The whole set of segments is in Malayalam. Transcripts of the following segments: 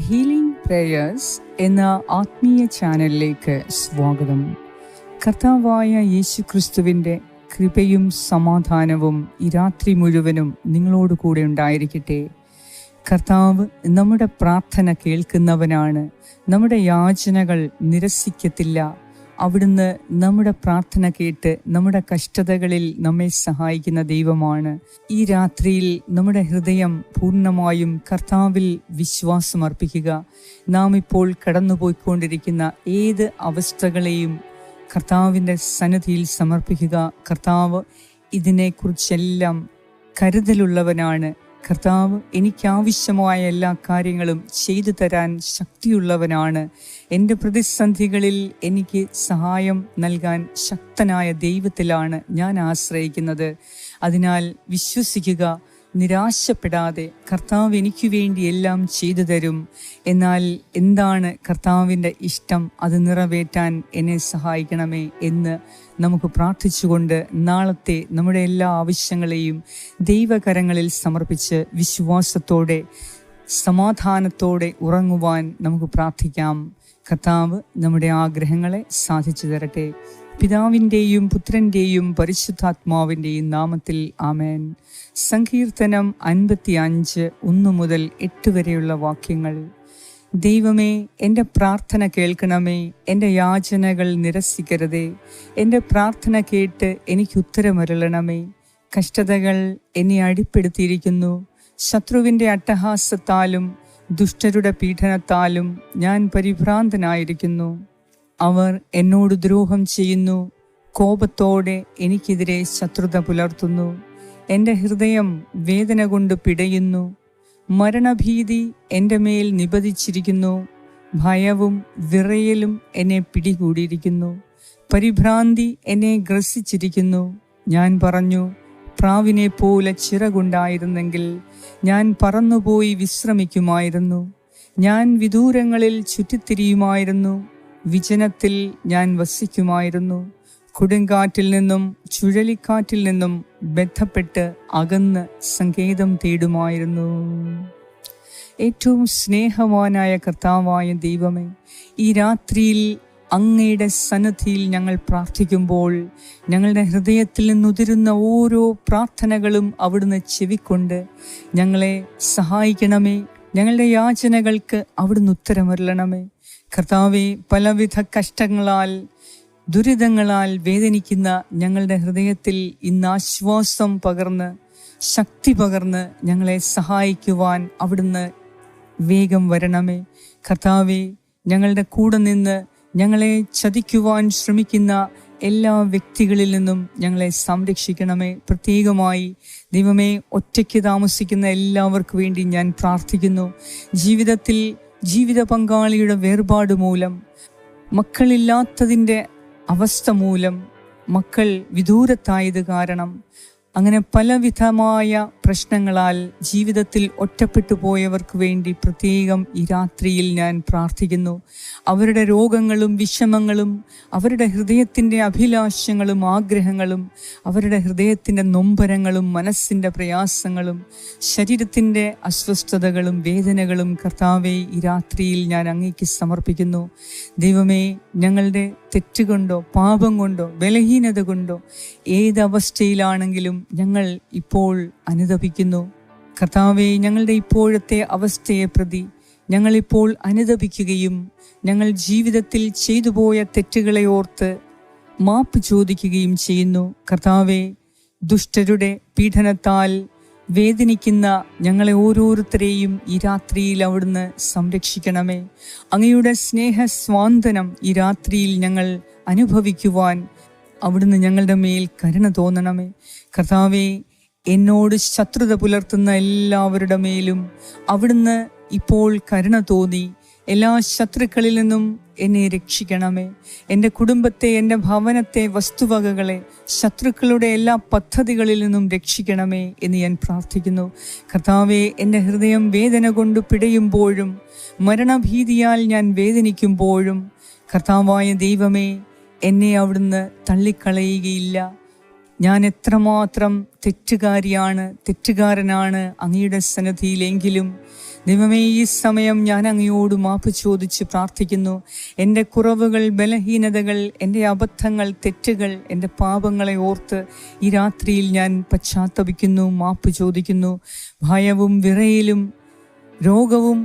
ഹീലിംഗ് പ്രേയേഴ്സ് എന്ന ആത്മീയ ചാനലിലേക്ക് സ്വാഗതം. കർത്താവായ യേശു ക്രിസ്തുവിന്റെ കൃപയും സമാധാനവും ഈ രാത്രി മുഴുവനും നിങ്ങളോട് കൂടെ ഉണ്ടായിരിക്കട്ടെ. കർത്താവ് നമ്മുടെ പ്രാർത്ഥന കേൾക്കുന്നവനാണ്. നമ്മുടെ യാചനകൾ നിരസിക്കത്തില്ല. അവിടുന്ന് നമ്മുടെ പ്രാർത്ഥന കേട്ട് നമ്മുടെ കഷ്ടതകളിൽ നമ്മെ സഹായിക്കുന്ന ദൈവമാണ്. ഈ രാത്രിയിൽ നമ്മുടെ ഹൃദയം പൂർണമായും കർത്താവിൽ വിശ്വാസമർപ്പിക്കുക നാം ഇപ്പോൾ കടന്നുപോയിക്കൊണ്ടിരിക്കുന്ന ഏത് അവസ്ഥകളെയും കർത്താവിന്റെ സന്നിധിയിൽ സമർപ്പിക്കുക. കർത്താവ് ഇതിനെക്കുറിച്ചെല്ലാം കരുതലുള്ളവനാണ്. കർത്താവ് എനിക്കാവശ്യമായ എല്ലാ കാര്യങ്ങളും ചെയ്തു തരാൻ ശക്തിയുള്ളവനാണ്. എന്റെ പ്രതിസന്ധികളിൽ എനിക്ക് സഹായം നൽകാൻ ശക്തനായ ദൈവത്തിലാണ് ഞാൻ ആശ്രയിക്കുന്നത്. അതിനാൽ വിശ്വസിക്കുക നിരാശപ്പെടാതെ കർത്താവ് എനിക്ക് വേണ്ടി എല്ലാം ചെയ്തു തരും. എന്നാൽ എന്താണ് കർത്താവിന്റെ ഇഷ്ടം? അത് നിറവേറ്റാൻ എന്നെ സഹായിക്കണമേ എന്ന് നമുക്ക് പ്രാർത്ഥിച്ചുകൊണ്ട് നാളത്തെ നമ്മുടെ എല്ലാ ആവശ്യങ്ങളെയും ദൈവകരങ്ങളിൽ സമർപ്പിച്ച് വിശ്വാസത്തോടെ സമാധാനത്തോടെ ഉറങ്ങുവാൻ നമുക്ക് പ്രാർത്ഥിക്കാം. കർത്താവ് നമ്മുടെ ആഗ്രഹങ്ങളെ സാധിച്ചു തരട്ടെ. പിതാവിന്റെയും പുത്രന്റെയും പരിശുദ്ധാത്മാവിന്റെയും നാമത്തിൽ ആമേൻ. സങ്കീർത്തനം അൻപത്തി അഞ്ച് ഒന്ന് മുതൽ എട്ട് വരെയുള്ള വാക്യങ്ങൾ. ദൈവമേ എന്റെ പ്രാർത്ഥന കേൾക്കണമേ എന്റെ യാചനകൾ നിരസിക്കരുതേ എന്റെ പ്രാർത്ഥന കേട്ട് എനിക്ക് ഉത്തരമരുളണമേ. കഷ്ടതകൾ എന്നെ അടിപ്പെടുത്തിയിരിക്കുന്നു. ശത്രുവിന്റെ അട്ടഹാസത്താലും ദുഷ്ടരുടെ പീഡനത്താലും ഞാൻ പരിഭ്രാന്തനായിരിക്കുന്നു. അവർ എന്നോട് ദ്രോഹം ചെയ്യുന്നു. കോപത്തോടെ എനിക്കെതിരെ ശത്രുത പുലർത്തുന്നു. എന്റെ ഹൃദയം വേദന കൊണ്ട് പിടയുന്നു. മരണഭീതി എന്റെ മേൽ നിപതിച്ചിരിക്കുന്നു ഭയവും വിറയലും എന്നെ പിടികൂടിയിരിക്കുന്നു. പരിഭ്രാന്തി എന്നെ ഗ്രസിച്ചിരിക്കുന്നു. ഞാൻ പറഞ്ഞു പ്രാവിനെ പോലെ ചിറകുണ്ടായിരുന്നെങ്കിൽ ഞാൻ പറന്നുപോയി വിശ്രമിക്കുമായിരുന്നു. ഞാൻ വിദൂരങ്ങളിൽ ചുറ്റിത്തിരിയുമായിരുന്നു. വിജനത്തിൽ ഞാൻ വസിക്കുമായിരുന്നു. കൊടുങ്കാറ്റിൽ നിന്നും ചുഴലിക്കാറ്റിൽ നിന്നും ബന്ധപ്പെട്ട് അകന്ന് സങ്കേതം തേടുമായിരുന്നു. ഏറ്റവും സ്നേഹവാനായ കർത്താവായ ദൈവമേ ഈ രാത്രിയിൽ അങ്ങയുടെ സന്നദ്ധിയിൽ ഞങ്ങൾ പ്രാർത്ഥിക്കുമ്പോൾ ഞങ്ങളുടെ ഹൃദയത്തിൽ നിന്നുതിരുന്ന ഓരോ പ്രാർത്ഥനകളും അവിടുന്ന് ചെവിക്കൊണ്ട് ഞങ്ങളെ സഹായിക്കണമേ. ഞങ്ങളുടെ യാചനകൾക്ക് അവിടുന്ന് ഉത്തരമരുളണമേ. കർത്താവെ പലവിധ കഷ്ടങ്ങളാൽ ദുരിതങ്ങളാൽ വേദനിക്കുന്ന ഞങ്ങളുടെ ഹൃദയത്തിൽ ഇന്ന് ആശ്വാസം പകർന്ന് ശക്തി പകർന്ന് ഞങ്ങളെ സഹായിക്കുവാൻ അവിടുന്ന് വേഗം വരണമേ. കർത്താവെ ഞങ്ങളുടെ കൂടെ നിന്ന് ഞങ്ങളെ ചതിക്കുവാൻ ശ്രമിക്കുന്ന എല്ലാ വ്യക്തികളിൽ നിന്നും ഞങ്ങളെ സംരക്ഷിക്കണമേ. പ്രത്യേകമായി ദൈവമേ ഒറ്റയ്ക്ക് താമസിക്കുന്ന എല്ലാവർക്കും വേണ്ടി ഞാൻ പ്രാർത്ഥിക്കുന്നു. ജീവിതത്തിൽ ജീവിത പങ്കാളിയുടെ വേർപാട് മൂലം മക്കളില്ലാത്തതിന്റെ അവസ്ഥ മൂലം മക്കൾ വിദൂരത്തായത് കാരണം അങ്ങനെ പലവിധമായ പ്രശ്നങ്ങളാൽ ജീവിതത്തിൽ ഒറ്റപ്പെട്ടു പോയവർക്ക് വേണ്ടി പ്രത്യേകം ഈ രാത്രിയിൽ ഞാൻ പ്രാർത്ഥിക്കുന്നു. അവരുടെ രോഗങ്ങളും വിഷമങ്ങളും അവരുടെ ഹൃദയത്തിന്റെ അഭിലാഷങ്ങളും ആഗ്രഹങ്ങളും അവരുടെ ഹൃദയത്തിന്റെ നൊമ്പരങ്ങളും മനസ്സിന്റെ പ്രയാസങ്ങളും ശരീരത്തിന്റെ അസ്വസ്ഥതകളും വേദനകളും കർത്താവെ ഈ രാത്രിയിൽ ഞാൻ അങ്ങേക്ക് സമർപ്പിക്കുന്നു. ദൈവമേ ഞങ്ങളുടെ തെറ്റുകൊണ്ടോ പാപം കൊണ്ടോ ബലഹീനത കൊണ്ടോ ഏതവസ്ഥയിലാണെങ്കിലും ഞങ്ങൾ ഇപ്പോൾ അനുദപിക്കുന്നു. കർത്താവെ ഞങ്ങളുടെ ഇപ്പോഴത്തെ അവസ്ഥയെ പ്രതി ഞങ്ങളിപ്പോൾ അനുദപിക്കുകയും ഞങ്ങൾ ജീവിതത്തിൽ ചെയ്തുപോയ തെറ്റുകളെ ഓർത്ത് മാപ്പ് ചോദിക്കുകയും ചെയ്യുന്നു. കർത്താവെ ദുഷ്ടരുടെ പീഡനത്താൽ വേദനിക്കുന്ന ഞങ്ങളെ ഓരോരുത്തരെയും ഈ രാത്രിയിൽ അവിടുന്ന് സംരക്ഷിക്കണമേ. അങ്ങയുടെ സ്നേഹ സ്വാന്തനം ഈ രാത്രിയിൽ ഞങ്ങൾ അനുഭവിക്കുവാൻ അവിടുന്ന് ഞങ്ങളുടെ മേൽ കരുണ തോന്നണമേ. കർത്താവെ എന്നോട് ശത്രുത പുലർത്തുന്ന എല്ലാവരുടെ മേലും അവിടുന്ന് ഇപ്പോൾ കരുണ തോന്നി. എല്ലാ ശത്രുക്കളിൽ നിന്നും എന്നെ രക്ഷിക്കണമേ. എന്റെ കുടുംബത്തെ എന്റെ ഭവനത്തെ വസ്തുവകകളെ ശത്രുക്കളുടെ എല്ലാ പദ്ധതികളിൽ നിന്നും രക്ഷിക്കണമേ എന്ന് ഞാൻ പ്രാർത്ഥിക്കുന്നു. കർത്താവെ എന്റെ ഹൃദയം വേദന കൊണ്ട് പിടയുമ്പോഴും മരണഭീതിയാൽ ഞാൻ വേദനിക്കുമ്പോഴും കർത്താവായ ദൈവമേ എന്നെ അവിടുന്ന് തള്ളിക്കളയുകയില്ല. ഞാൻ എത്രമാത്രം തെറ്റുകാരിയാണ് തെറ്റുകാരനാണ് അങ്ങയുടെ സന്നദ്ധിയിലെങ്കിലും ദൈവമേ ഈ സമയം ഞാൻ അങ്ങയോട് മാപ്പ് ചോദിച്ച് പ്രാർത്ഥിക്കുന്നു. എന്റെ കുറവുകൾ ബലഹീനതകൾ എന്റെ അബദ്ധങ്ങൾ തെറ്റുകൾ എന്റെ പാപങ്ങളെ ഓർത്ത് ഈ രാത്രിയിൽ ഞാൻ പശ്ചാത്തപിക്കുന്നു മാപ്പ് ചോദിക്കുന്നു. ഭയവും വിറയിലും രോഗവും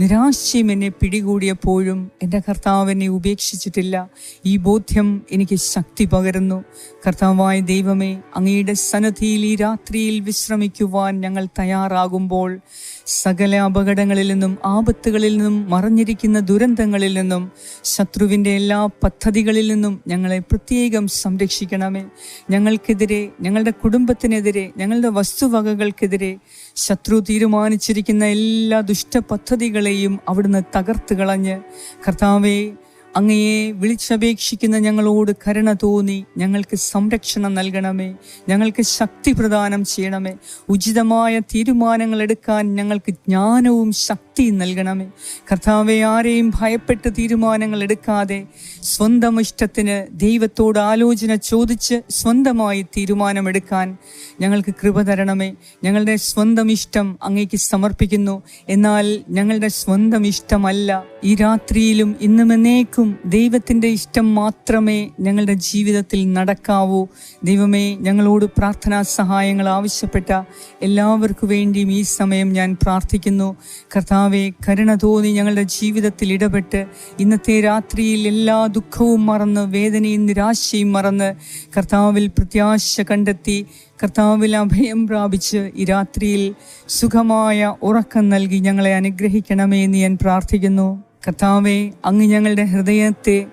നിരാശയും എന്നെ പിടികൂടിയപ്പോഴും എന്റെ കർത്താവ് എന്നെ ഉപേക്ഷിച്ചിട്ടില്ല. ഈ ബോധ്യം എനിക്ക് ശക്തി പകരുന്നു. കർത്താവായ ദൈവമേ അങ്ങയുടെ സന്നദ്ധിയിൽ ഈ രാത്രിയിൽ വിശ്രമിക്കുവാൻ ഞങ്ങൾ തയ്യാറാകുമ്പോൾ സകല അപകടങ്ങളിൽ നിന്നും ആപത്തുകളിൽ നിന്നും മറഞ്ഞിരിക്കുന്ന ദുരന്തങ്ങളിൽ നിന്നും ശത്രുവിന്റെ എല്ലാ പദ്ധതികളിൽ നിന്നും ഞങ്ങളെ പ്രത്യേകം സംരക്ഷിക്കണമേ. ഞങ്ങൾക്കെതിരെ ഞങ്ങളുടെ കുടുംബത്തിനെതിരെ ഞങ്ങളുടെ വസ്തുവകകൾക്കെതിരെ ശത്രു തീരുമാനിച്ചിരിക്കുന്ന എല്ലാ ദുഷ്ട പദ്ധതികളെയും അവിടുന്ന് തകർത്ത് കളഞ്ഞ് കർത്താവെ അങ്ങയെ വിളിച്ചപേക്ഷിക്കുന്ന ഞങ്ങളോട് കരുണ തോന്നി. ഞങ്ങൾക്ക് സംരക്ഷണം നൽകണമേ. ഞങ്ങൾക്ക് ശക്തി പ്രദാനം ചെയ്യണമേ. ഉചിതമായ തീരുമാനങ്ങൾ എടുക്കാൻ ഞങ്ങൾക്ക് ജ്ഞാനവും ശക്തിയും നൽകണമേ. കർത്താവെ ആരെയും ഭയപ്പെട്ട് തീരുമാനങ്ങൾ എടുക്കാതെ സ്വന്തം ഇഷ്ടത്തിന് ദൈവത്തോട് ആലോചന ചോദിച്ച് സ്വന്തമായി തീരുമാനമെടുക്കാൻ ഞങ്ങൾക്ക് കൃപ തരണമേ. ഞങ്ങളുടെ സ്വന്തം ഇഷ്ടം അങ്ങേക്ക് സമർപ്പിക്കുന്നു. എന്നാൽ ഞങ്ങളുടെ സ്വന്തം ഇഷ്ടമല്ല. ഈ രാത്രിയിലും ഇന്നും എന്നേക്കും ദൈവത്തിന്റെ ഇഷ്ടം മാത്രമേ ഞങ്ങളുടെ ജീവിതത്തിൽ നടക്കാവൂ. ദൈവമേ ഞങ്ങളോട് പ്രാർത്ഥനാ സഹായങ്ങൾ ആവശ്യപ്പെട്ട എല്ലാവർക്കു വേണ്ടിയും ഈ സമയം ഞാൻ പ്രാർത്ഥിക്കുന്നു. കർത്താവെ കരുണ തോന്നി ഞങ്ങളുടെ ജീവിതത്തിൽ ഇടപെട്ട് ഇന്നത്തെ രാത്രിയിൽ എല്ലാ ദുഃഖവും മറന്ന് വേദനയും നിരാശയും മറന്ന് കർത്താവിൽ പ്രത്യാശ കണ്ടെത്തി കർത്താവിൽ അഭയം പ്രാപിച്ച് ഈ രാത്രിയിൽ സുഖമായ ഉറക്കം നൽകി ഞങ്ങളെ അനുഗ്രഹിക്കണമേ എന്ന് ഞാൻ പ്രാർത്ഥിക്കുന്നു. കർത്താവെ അങ്ങ് ഞങ്ങളുടെ ഹൃദയത്തെ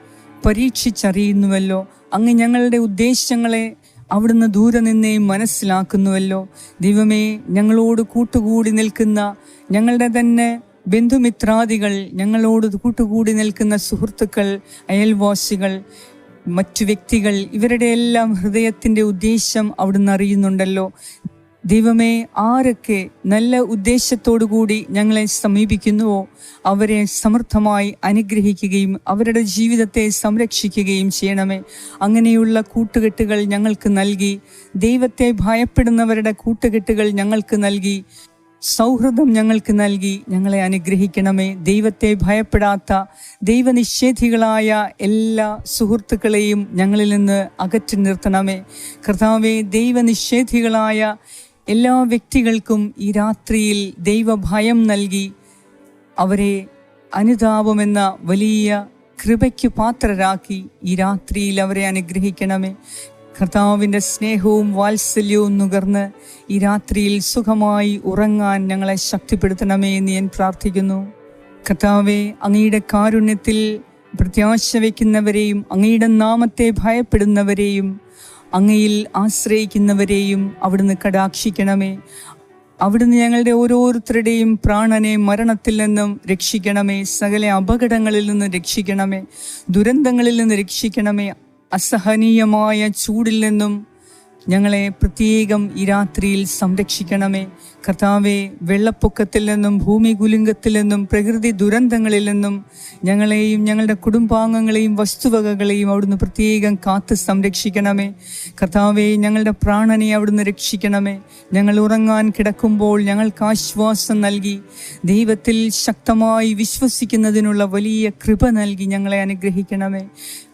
പരീക്ഷിച്ചറിയുന്നുവല്ലോ. അങ്ങ് ഞങ്ങളുടെ ഉദ്ദേശങ്ങളെ അവിടുന്ന് ദൂരെ നിന്നേ മനസ്സിലാക്കുന്നുവല്ലോ. ദൈവമേ ഞങ്ങളോട് കൂട്ടുകൂടി നിൽക്കുന്ന ഞങ്ങളുടെ തന്നെ ബന്ധുമിത്രാദികൾ ഞങ്ങളോട് കൂട്ടുകൂടി നിൽക്കുന്ന സുഹൃത്തുക്കൾ അയൽവാസികൾ മറ്റു വ്യക്തികൾ ഇവരുടെ എല്ലാം ഹൃദയത്തിന്റെ ഉദ്ദേശം അവിടുന്ന് അറിയുന്നുണ്ടല്ലോ. ദൈവമേ ആരൊക്കെ നല്ല ഉദ്ദേശത്തോടു കൂടി ഞങ്ങളെ സമീപിക്കുന്നുവോ അവരെ സമർത്ഥമായി അനുഗ്രഹിക്കുകയും അവരുടെ ജീവിതത്തെ സംരക്ഷിക്കുകയും ചെയ്യണമേ. അങ്ങനെയുള്ള കൂട്ടുകെട്ടുകൾ ഞങ്ങൾക്ക് നൽകി ദൈവത്തെ ഭയപ്പെടുന്നവരുടെ കൂട്ടുകെട്ടുകൾ ഞങ്ങൾക്ക് നൽകി സൗഹൃദം ഞങ്ങൾക്ക് നൽകി ഞങ്ങളെ അനുഗ്രഹിക്കണമേ. ദൈവത്തെ ഭയപ്പെടാത്ത ദൈവനിഷേധികളായ എല്ലാ സുഹൃത്തുക്കളെയും ഞങ്ങളിൽ നിന്ന് അകറ്റി നിർത്തണമേ. കർത്താവെ ദൈവനിഷേധികളായ എല്ലാ വ്യക്തികൾക്കും ഈ രാത്രിയിൽ ദൈവഭയം നൽകി അവരെ അനുതാപമെന്ന വലിയ കൃപയ്ക്ക് പാത്രരാക്കി ഈ രാത്രിയിൽ അവരെ അനുഗ്രഹിക്കണമേ. കർത്താവിന്റെ സ്നേഹവും വാത്സല്യവും നുകർന്ന് ഈ രാത്രിയിൽ സുഖമായി ഉറങ്ങാൻ ഞങ്ങളെ ശക്തിപ്പെടുത്തണമേ എന്ന് ഞാൻ പ്രാർത്ഥിക്കുന്നു. കർത്താവെ അങ്ങയുടെ കാരുണ്യത്തിൽ പ്രത്യാശ വയ്ക്കുന്നവരെയും അങ്ങയുടെ നാമത്തെ ഭയപ്പെടുന്നവരെയും അങ്ങയിൽ ആശ്രയിക്കുന്നവരെയും അവിടുന്ന് കടാക്ഷിക്കണമേ. അവിടുന്ന് ഞങ്ങളുടെ ഓരോരുത്തരുടെയും പ്രാണനെ മരണത്തിൽ നിന്നും രക്ഷിക്കണമേ. സകല അപകടങ്ങളിൽ നിന്ന് രക്ഷിക്കണമേ. ദുരന്തങ്ങളിൽ നിന്ന് രക്ഷിക്കണമേ. അസഹനീയമായ ചൂടിൽ നിന്നും ഞങ്ങളെ പ്രത്യേകം ഈ രാത്രിയിൽ സംരക്ഷിക്കണമേ. കർത്താവെ വെള്ളപ്പൊക്കത്തിൽ നിന്നും ഭൂമി കുലുങ്കത്തിൽ നിന്നും പ്രകൃതി ദുരന്തങ്ങളിൽ നിന്നും ഞങ്ങളെയും ഞങ്ങളുടെ കുടുംബാംഗങ്ങളെയും വസ്തുവകകളെയും അവിടുന്ന് പ്രത്യേകം കാത്ത് സംരക്ഷിക്കണമേ. കർത്താവെ ഞങ്ങളുടെ പ്രാണനെ അവിടുന്ന് രക്ഷിക്കണമേ. ഞങ്ങൾ ഉറങ്ങാൻ കിടക്കുമ്പോൾ ഞങ്ങൾക്ക് ആശ്വാസം നൽകി ദൈവത്തിൽ ശക്തമായി വിശ്വസിക്കുന്നതിനുള്ള വലിയ കൃപ നൽകി ഞങ്ങളെ അനുഗ്രഹിക്കണമേ.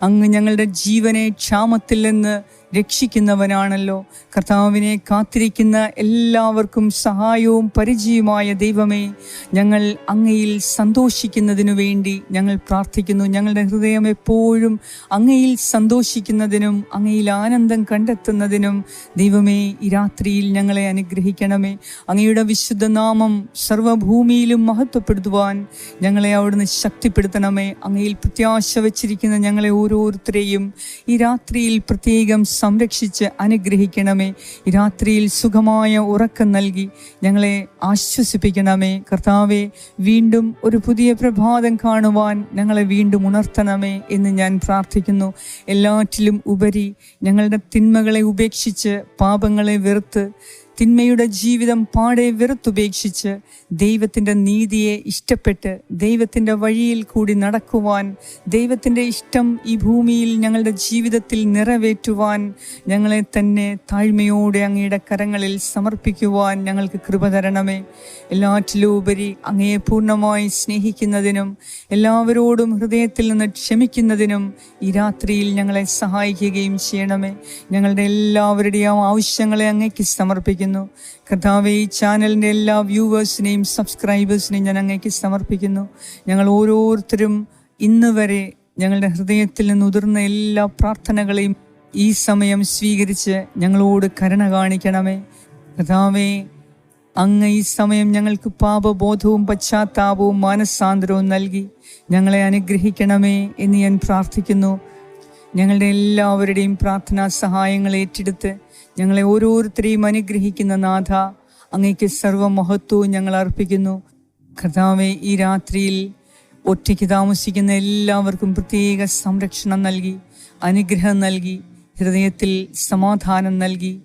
അങ്ങ് ഞങ്ങളുടെ ജീവനെ ക്ഷാമത്തിൽ നിന്ന് രക്ഷിക്കുന്നവനാണല്ലോ. കർത്താവിനെ കാത്തിരിക്കുന്ന എല്ലാവർക്കും സഹായവും പരിചയവുമായ ദൈവമേ ഞങ്ങൾ അങ്ങയിൽ സന്തോഷിക്കുന്നതിനു വേണ്ടി ഞങ്ങൾ പ്രാർത്ഥിക്കുന്നു. ഞങ്ങളുടെ ഹൃദയം എപ്പോഴും അങ്ങയിൽ സന്തോഷിക്കുന്നതിനും അങ്ങയിൽ ആനന്ദം കണ്ടെത്തുന്നതിനും ദൈവമേ ഈ രാത്രിയിൽ ഞങ്ങളെ അനുഗ്രഹിക്കണമേ. അങ്ങയുടെ വിശുദ്ധ നാമം സർവഭൂമിയിലും മഹത്വപ്പെടുത്തുവാൻ ഞങ്ങളെ അവിടുന്ന് ശക്തിപ്പെടുത്തണമേ. അങ്ങയിൽ പ്രത്യാശ വച്ചിരിക്കുന്ന ഞങ്ങളെ ഓരോരുത്തരെയും ഈ രാത്രിയിൽ പ്രത്യേകം സംരക്ഷിച്ച് അനുഗ്രഹിക്കണമേ. ഈ രാത്രിയിൽ സുഖമായ ഉറക്കം നൽകി ഞങ്ങളെ ആശ്വസിപ്പിക്കണമേ. കർത്താവെ വീണ്ടും ഒരു പുതിയ പ്രഭാതം കാണുവാൻ ഞങ്ങളെ വീണ്ടും ഉണർത്തണമേ എന്ന് ഞാൻ പ്രാർത്ഥിക്കുന്നു. എല്ലാറ്റിലും ഉപരി ഞങ്ങളുടെ തിന്മകളെ ഉപേക്ഷിച്ച് പാപങ്ങളെ വെറുത്ത് തിന്മയുടെ ജീവിതം പാടെ വെറുത്തുപേക്ഷിച്ച് ദൈവത്തിന്റെ നീതിയെ ഇഷ്ടപ്പെട്ട് ദൈവത്തിന്റെ വഴിയിൽ കൂടി നടക്കുവാൻ ദൈവത്തിന്റെ ഇഷ്ടം ഈ ഭൂമിയിൽ ഞങ്ങളുടെ ജീവിതത്തിൽ നിറവേറ്റുവാൻ ഞങ്ങളെ തന്നെ താഴ്മയോടെ അങ്ങയുടെ കരങ്ങളിൽ സമർപ്പിക്കുവാൻ ഞങ്ങൾക്ക് കൃപ തരണമേ. എല്ലാറ്റിലും ഉപരി അങ്ങയെ പൂർണമായി സ്നേഹിക്കുന്നതിനും എല്ലാവരോടും ഹൃദയത്തിൽ നിന്ന് ക്ഷമിക്കുന്നതിനും ഈ രാത്രിയിൽ ഞങ്ങളെ സഹായിക്കുകയും ചെയ്യണമേ. ഞങ്ങളുടെ എല്ലാവരുടെയും ആവശ്യങ്ങളെ അങ്ങയ്ക്ക് സമർപ്പിക്കുന്നു. കർത്താവെ ഈ ചാനലിന്റെ എല്ലാ വ്യൂവേഴ്സിനെയും സബ്സ്ക്രൈബേഴ്സിനെയും ഞാൻ അങ്ങേക്ക് സമർപ്പിക്കുന്നു. ഞങ്ങൾ ഓരോരുത്തരും ഇന്ന് വരെ ഞങ്ങളുടെ ഹൃദയത്തിൽ നിന്ന് ഉതിർന്ന എല്ലാ പ്രാർത്ഥനകളെയും ഈ സമയം സ്വീകരിച്ച് ഞങ്ങളോട് കരുണ കാണിക്കണമേ. കർത്താവേ അങ്ങ് ഈ സമയം ഞങ്ങൾക്ക് പാപബോധവും പശ്ചാത്താപവും മാനസാന്തരവും നൽകി ഞങ്ങളെ അനുഗ്രഹിക്കണമേ എന്ന് ഞാൻ പ്രാർത്ഥിക്കുന്നു. ഞങ്ങളുടെ എല്ലാവരുടെയും പ്രാർത്ഥനാ സഹായങ്ങൾ ഏറ്റെടുത്ത് ഞങ്ങളെ ഓരോരുത്തരെയും അനുഗ്രഹിക്കുന്ന നാഥ അങ്ങയ്ക്ക് സർവമഹത്വവും ഞങ്ങൾ അർപ്പിക്കുന്നു. കർത്താവെ ഈ രാത്രിയിൽ ഒറ്റയ്ക്ക് താമസിക്കുന്ന എല്ലാവർക്കും പ്രത്യേക സംരക്ഷണം നൽകി അനുഗ്രഹം നൽകി ഹൃദയത്തിൽ സമാധാനം നൽകി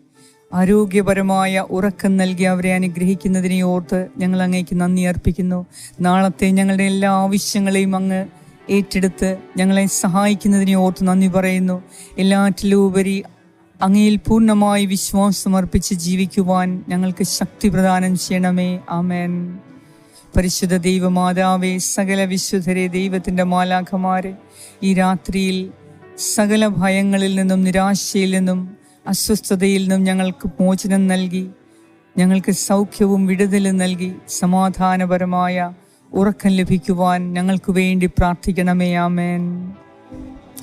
ആരോഗ്യപരമായ ഉറക്കം നൽകി അവരെ അനുഗ്രഹിക്കുന്നതിനെ ഓർത്ത് ഞങ്ങൾ അങ്ങേക്ക് നന്ദി അർപ്പിക്കുന്നു. നാളത്തെ ഞങ്ങളുടെ എല്ലാ ആവശ്യങ്ങളെയും അങ്ങ് ഏറ്റെടുത്ത് ഞങ്ങളെ സഹായിക്കുന്നതിനെ ഓർത്ത് നന്ദി പറയുന്നു. എല്ലാറ്റിലും ഉപരി അങ്ങയിൽ പൂർണമായി വിശ്വാസം അർപ്പിച്ച് ജീവിക്കുവാൻ ഞങ്ങൾക്ക് ശക്തി പ്രദാനം ചെയ്യണമേ. ആമേൻ. പരിശുദ്ധ ദൈവമാതാവേ സകല വിശുദ്ധരെ ദൈവത്തിന്റെ മാലാഖമാരെ ഈ രാത്രിയിൽ സകല ഭയങ്ങളിൽ നിന്നും നിരാശയിൽ നിന്നും അസ്വസ്ഥതയിൽ നിന്നും ഞങ്ങൾക്ക് മോചനം നൽകി ഞങ്ങൾക്ക് സൗഖ്യവും വിടുതലും നൽകി സമാധാനപരമായ ഉറക്കം ലഭിക്കുവാൻ ഞങ്ങൾക്ക് വേണ്ടി പ്രാർത്ഥിക്കണമേ. ആമേൻ.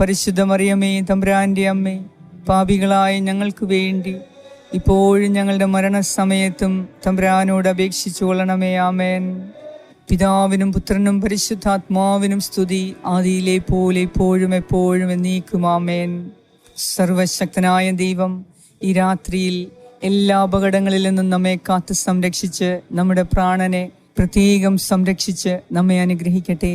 പരിശുദ്ധ മറിയമേ അമ്മേ പാപികളായ ഞങ്ങൾക്ക് വേണ്ടി ഇപ്പോഴും ഞങ്ങളുടെ മരണസമയത്തും തമ്പുരാനോട് അപേക്ഷിച്ചു കൊള്ളണമേ ആമേൻ. പിതാവിനും പുത്രനും പരിശുദ്ധാത്മാവിനും സ്തുതി ആദിയിലെ പോലെ ഇപ്പോഴും എപ്പോഴും എന്നീക്കും ആമേൻ. സർവശക്തനായ ദൈവം ഈ രാത്രിയിൽ എല്ലാ അപകടങ്ങളിൽ നിന്നും നമ്മെ കാത്ത് സംരക്ഷിച്ച് നമ്മുടെ പ്രാണനെ പ്രത്യേകം സംരക്ഷിച്ച് നമ്മെ അനുഗ്രഹിക്കട്ടെ.